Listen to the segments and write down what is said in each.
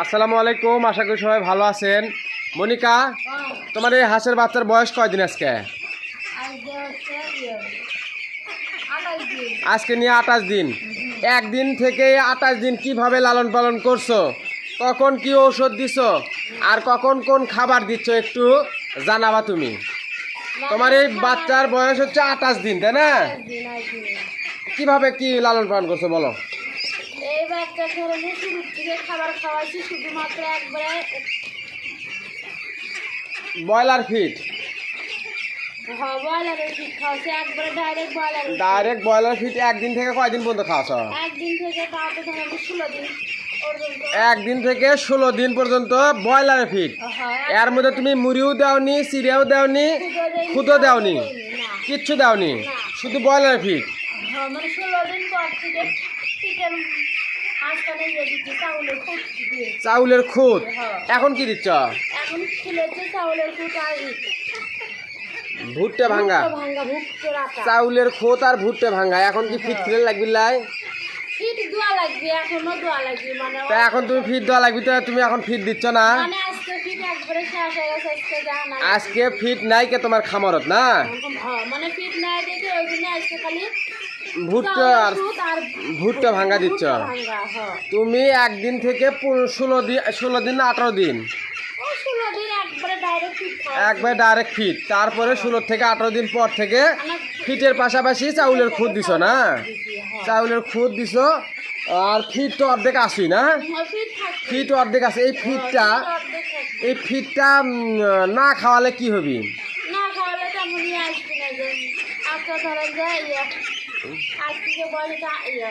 আসসালামু আলাইকুম আশা করি সবাই ভালো আছেন। মনিকা তোমার এই হাঁসের বাচ্চার বয়স কয়দিন আজকে? আজকে নিয়ে আঠাশ দিন। একদিন থেকে আঠাশ দিন কীভাবে লালন পালন করছ? কখন কি ঔষধ দিছো? আর কখন কোন খাবার দিচ্ছ একটু জানাবা তুমি। তোমার এই বাচ্চার বয়স হচ্ছে আঠাশ দিন তাই না? কীভাবে কি লালন পালন করছ বলো? এই বাচ্চা ধরনে শুরু থেকে খাবার খাওয়াইছি শুধুমাত্র একবারে ব্রয়লার ফিট। ব্রয়লারের ফিট খাওয়াইছি একবারে direct broiler direct broiler feed একদিন থেকে কয়দিন পর্যন্ত খাওয়াছ একদিন থেকে তাও তো ধরেন ষোলো দিন পর্যন্ত। একদিন থেকে ষোলো দিন পর্যন্ত ব্রয়লার ফিট। হ্যাঁ, এর মধ্যে তুমি মুড়িও দেওনি সিরিয়াও দেওনি খুদও দেওনি কিচ্ছু দেওনি শুধু ব্রয়লার ফিট। হ্যাঁ, মানে ষোলো দিন পর থেকে চাউলের খুঁত খুদ হ্যাঁ। এখন কি দিচ্ছ? ভুট্টে ভাঙ্গা? চাউলের খোত আর ভুট্টে ভাঙ্গা। এখন কি ফিট খেলে লাগবি লাই ফিট দোয়া লাগবে এখনও দোয়া লাগবে মানে তা এখন তুমি ফিট দেওয়া লাগবি তো তুমি এখন ফিট দিচ্ছ না? মানে আজকে ফিট হয়ে ফিট নাই। কে তোমার খামারত না? মানে ফিট নাই দেখে ওই জন্য আজকে খালি ভুট্টে আর ভাঙ্গা দিচ্ছ? ভুট্টো হ্যাঁ। তুমি একদিন থেকে ষোলো দিন ষোলো দিন না আঠারো দিন? একবারে ডাইরেক্ট ফিট খাওয়া একবার ডাইরেক্ট ফিট তারপরে ষোলো থেকে আঠারো দিন পর থেকে ফিটের পাশাপাশি চাউলের খুদ দিছ না? চাউলের খুদ দিছ আর ফিট তো অর্ধেক আসি না? ফিট অর্ধেক আছে। এই ফিটটা এই ফিটটা না খাওয়ালে কি হবি? ইয়ে।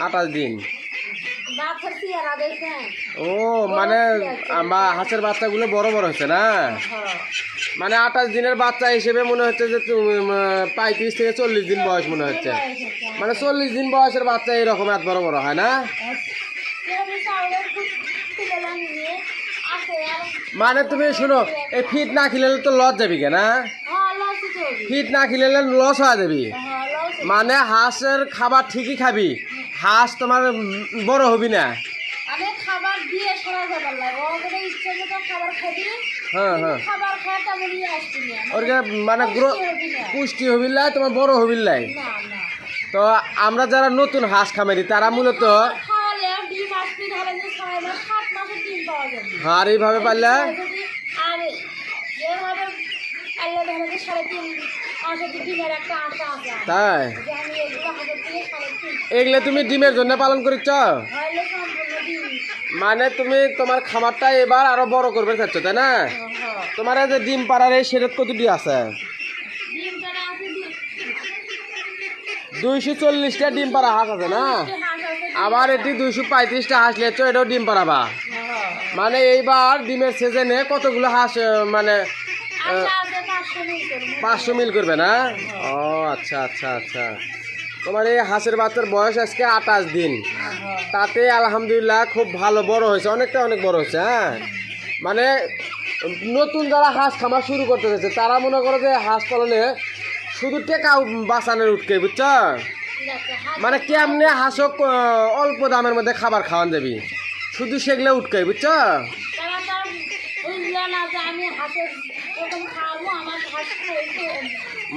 আঠাশ দিন। ও মানে হাঁসের বাচ্চাগুলো বড় বড় হচ্ছে না? হ্যাঁ। মানে আঠাশ দিনের বাচ্চা হিসেবে মনে হচ্ছে যে পঁয়ত্রিশ থেকে চল্লিশ দিন বয়স মনে হচ্ছে। মানে চল্লিশ দিন বয়সের বাচ্চা এরকম এত বড় বড় হয় না? মানে তুমি শুনো, এই ফিট না খেলে তো লস যাবি কেন। ফিট না খেলে লস হয়ে যাবি। মানে হাঁসের খাবার ঠিকই খাবি, হাঁস তোমার বড় হবি না। খাবার দিয়ে খাবার খাবি হ্যাঁ হ্যাঁ। খাবার খাওয়া তেমনই আসবি না ওরকে মানে গ্রো হবি না। পুষ্টি হবিল্লাই তোমার বড় হবিল্লাই তো আমরা যারা নতুন হাঁস খামারি তারা মূলত খাওয়ালে ডিম আসবি ধরেন যে ছয় মাস সাত মাসের ডিম পাওয়া যাবে। হাড় এইভাবে পারলে আর। তাই? এগুলো তুমি ডিমের জন্য পালন করিচ্ছ? ডিম মানে তুমি তোমার খামারটা এবার আরও বড় করবে চাচ্ছ তাই না? হ্যাঁ। তোমার এই যে ডিম পাড়ার এই সেরেত কতটি আছে? আছে দুইশো চল্লিশটা ডিম পাড়া হাঁস আছে না? আবার এটি দুইশো পঁয়ত্রিশটা হাঁস লেছো এটাও ডিম পাড়াবা। হ্যাঁ। মানে এইবার ডিমের সিজনে কতগুলো হাঁস মানে মিল করব। পাঁচশো মিল করবে না? ও আচ্ছা আচ্ছা আচ্ছা। তোমার এই হাঁসের বাচ্চার বয়স আজকে আঠাশ দিন। তাতে আলহামদুলিল্লাহ খুব ভালো বড় হয়েছে। অনেকটা অনেক বড় হয়েছে হ্যাঁ? মানে নতুন যারা হাঁস খামার শুরু করতে চাইছে, তারা মনে করো যে হাঁস পালনে শুধু টেকা বাঁচানোর উঠকে বুঝছ? মানে কেমনে হাঁসও অল্প দামের মধ্যে খাবার খাওয়ান যাবি? শুধু সেগুলো উঠকে বুঝছ?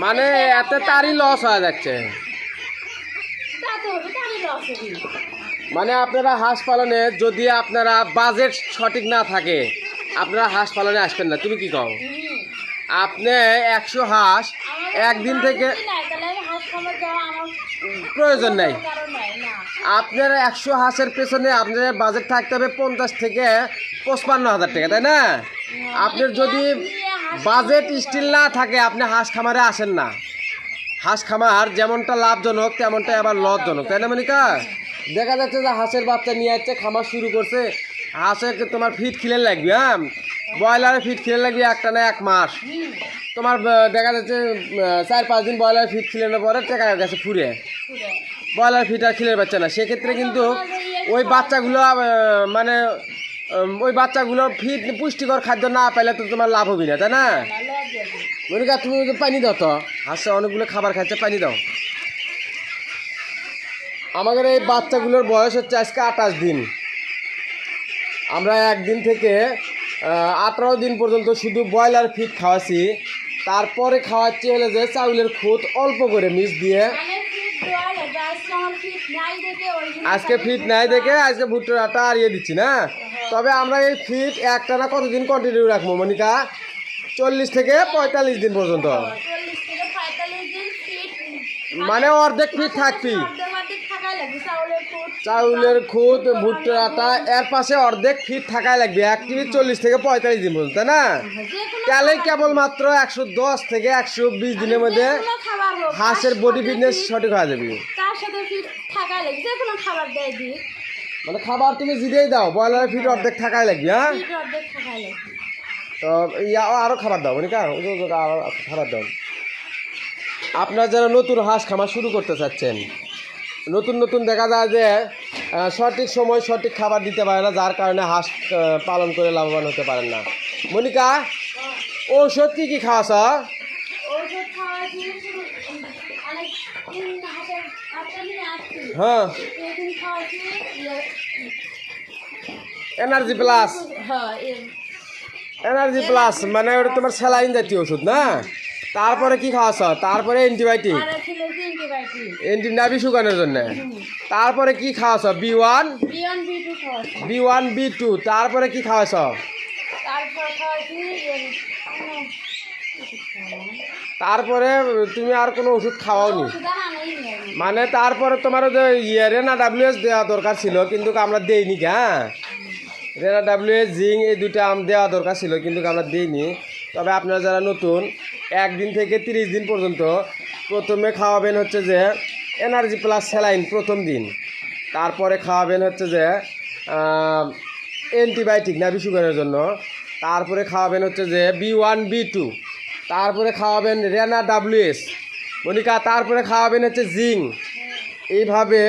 মানে এতে তারই লস হয়ে যাচ্ছে তাতে হবে তারই লস হবে মানে আপনারা হাঁস পালনে যদি আপনারা বাজেট সঠিক না থাকে আপনারা হাঁস পালনে আসবেন না। তুমি কি কও? আপনি একশো হাঁস একদিন থেকে প্রয়োজন নাই। আপনার একশো হাঁসের পেছনে আপনার বাজেট থাকতে হবে পঞ্চাশ থেকে পঁচপান্ন হাজার টাকা তাই না? আপনার যদি বাজেট স্টিল না থাকে আপনি হাঁস খামারে আসেন না। হাঁস খামার যেমনটা লাভজনক তেমনটা আবার লসজনক তাই না, মনিকা? দেখা যাচ্ছে যে হাঁসের বাচ্চা নিয়ে যাচ্ছে খামার শুরু করছে। হাঁসের তোমার ফিট খিলে লাগবে হ্যাঁ? ব্রয়লারের ফিট খিলে লাগবে একটা না এক মাস। তোমার দেখা যাচ্ছে চার পাঁচ দিন ব্রয়লার ফিট খিলানোর পরে টেকা গেছে ফুরে ব্রয়লার ফিট আর খিলের বাচ্চা না। সেক্ষেত্রে কিন্তু ওই বাচ্চাগুলো মানে ওই বাচ্চাগুলো ফিট পুষ্টিকর খাদ্য না পেলে তো তোমার লাভ হবে না, তাই না। মনিকা তুমি পানি দাও তো। হাঁসে অনেকগুলো খাবার খাচ্ছে পানি দাও। আমাদের এই বাচ্চাগুলোর বয়স হচ্ছে আজকে আঠাশ দিন। আমরা একদিন থেকে আঠারো দিন পর্যন্ত শুধু ব্রয়লার ফিট খাওয়াছি। তারপরে খাওয়াচ্ছি হলে যে চাউলের খুদ অল্প করে মিস দিয়ে। আজকে ফিট নাই দেখে আজকে ভুট্টার আটা আরিয়ে দিচ্ছি না। তবে আমরা এই ফিট একটা না কতদিন কন্টিনিউ রাখব মনিকা? চল্লিশ থেকে পঁয়তাল্লিশ দিন পর্যন্ত। ফিট মানে অর্ধেক ফিট থাকবি। চাউলের ফুট খুদ ভুট্টার আটা এর পাশে অর্ধেক ফিট থাকাই লাগবে এক টিভি চল্লিশ থেকে পঁয়তাল্লিশ দিন পর্যন্ত তাই না? তাহলে কেবলমাত্র একশো দশ থেকে একশো বিশ দিনের মধ্যে হাঁসের বডি ফিটনেস সঠিক হয়ে যাবে। ফিট মানে খাবার তুমি জিরেই দাও ব্রয়লারের ফিট অর্ধেক থাকাই লাগবে হ্যাঁ? তো ইয়া আরও খাবার দাও মনিকা ওই যে- আরও খাবার দাও। আপনার যারা নতুন হাঁস খামার শুরু করতে চাচ্ছেন নতুন নতুন দেখা যায় যে সঠিক সময় সঠিক খাবার দিতে পারে না যার কারণে হাঁস পালন করে লাভবান হতে পারেন না। মনিকা ঔষধ কী কী খাওয়াছ? হ্যাঁ। ইয়ে- এনার্জি প্লাস হ্যাঁ এ- এনার্জি প্লাস মানে ওটা তোমার স্যালাইন জাতীয় ওষুধ না? তারপরে কি খাওয়াছ তারপরে অ্যান্টিবায়োটিক অ্যান্টি নাভি শুকানোর জন্য। তারপরে কি খাওয়াছ B one B one B two তারপরে কি খাওয়াছ তারপর তুমি আর কোনো ওষুধ খাওয়াওনি? আনাই নি মানে তারপরে তোমার ওই যে ইয়ে রেনা ডাব্লিউএস দেওয়া দরকার ছিল কিন্তু আমরা দেইনি হ্যাঁ? রেনা ডাব্লিউএস জিং এই দুইটা আম দেওয়া দরকার ছিল, কিন্তু আমরা দেইনি। তবে আপনারা যারা নতুন, একদিন থেকে তিরিশ দিন পর্যন্ত প্রথমে খাওয়াবেন হচ্ছে যে এনার্জি প্লাস স্যালাইন প্রথম দিন। তারপরে খাওয়াবেন হচ্ছে যে অ্যান্টিবায়োটিক নাভি সুগারের জন্য। তারপরে খাওয়াবেন হচ্ছে যে বি ওয়ান বি টু তারপরে খাওয়াবেন রেনা ডাব্লিউএস মনিকা, তারপরে খাওয়াবেন হচ্ছে জিং এইভাবে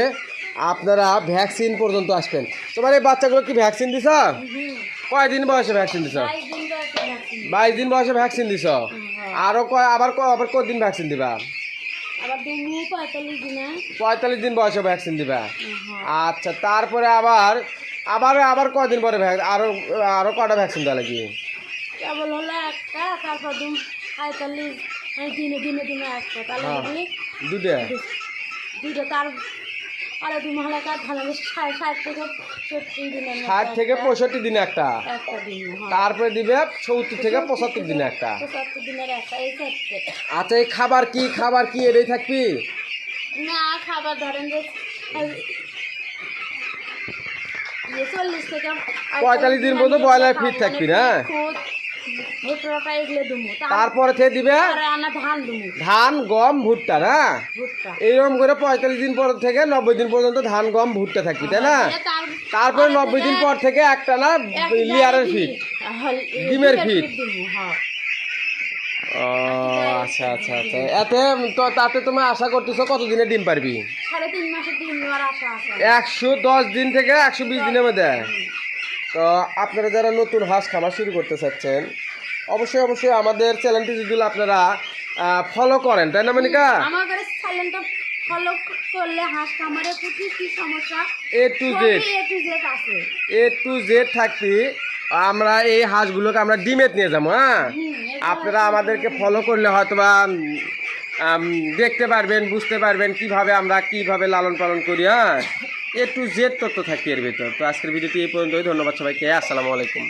আপনারা ভ্যাকসিন পর্যন্ত আসবেন। তোমার এই বাচ্চাগুলো কি ভ্যাকসিন দিছ। কয়দিন বয়সে ভ্যাকসিন দিছ বাইশ দিন বয়সে ভ্যাকসিন। দিছ। আরও কয় আবার আবার কদিন ভ্যাকসিন দিবা পঁয়তাল্লিশ দিন বয়সে ভ্যাকসিন দিবা। আচ্ছা তারপরে আবার আবার আবার কদিন পরে আরও আরও কটা ভ্যাকসিন দেওয়া লাগে কেবল হলো একটা তারপর পঁয়তাল্লিশ দিনে দিনে দিনে একটা তাহলে। দুটা দুটো তার আরে দু ষাট থেকে সত্তর দিনের ষাট থেকে পঁয়ষট্টি দিনে একটা। একটা দিন হ্যাঁ। তারপরে দিবে সত্তর থেকে পঁচাত্তর দিনে একটা। পঁচাত্তর দিনের একটা এই আচ্ছা এই খাবার কি খাবার কি এটাই থাকবি? না খাবার ধরেন যে ইয়ে পঁয়তাল্লিশ দিন পর্যন্ত ব্রয়লার ফিট থাকবি না? এগুলো তারপরে থেকে দিবে? ধান গম ভুট্টা না? এইরকম করে পঁয়তাল্লিশ দিন পর থেকে নব্বই দিন পর্যন্ত ধান গম ভুট্টা থাকবি তাই না? তারপরে নব্বই দিন পর থেকে একটা না লিয়ারের ফিট ডিমের ফিট। হ্যাঁ। ও আচ্ছা আচ্ছা আচ্ছা। এতে তো তাতে তুমি আশা করতেছো কতদিনে ডিম পারবি? একশো দশ দিন থেকে একশো বিশ দিনের মধ্যে। তো আপনারা যারা নতুন হাঁস খামার শুরু করতে চাচ্ছেন অবশ্যই অবশ্যই আমাদের চ্যানেলটি যদি আপনারা ফলো করেন তাই না মনিকা? ঘরে সাইলেন্ট ফলো করলে হাঁস খামারে প্রতি কি সমস্যা? A to Z A to Z আছে। এ টু জেড আমরা এই হাঁসগুলোকে আমরা ডিমেট নিয়ে যাব হ্যাঁ? আপনারা আমাদেরকে ফলো করলে হয়তো বা দেখতে পারবেন বুঝতে পারবেন কীভাবে আমরা কীভাবে লালন পালন করি হ্যাঁ? এ টু জেড তথ্য থাকি এর ভিতর। তো আজকের ভিডিওটি এই পর্যন্তই ধন্যবাদ সবাইকে আসসালামু আলাইকুম।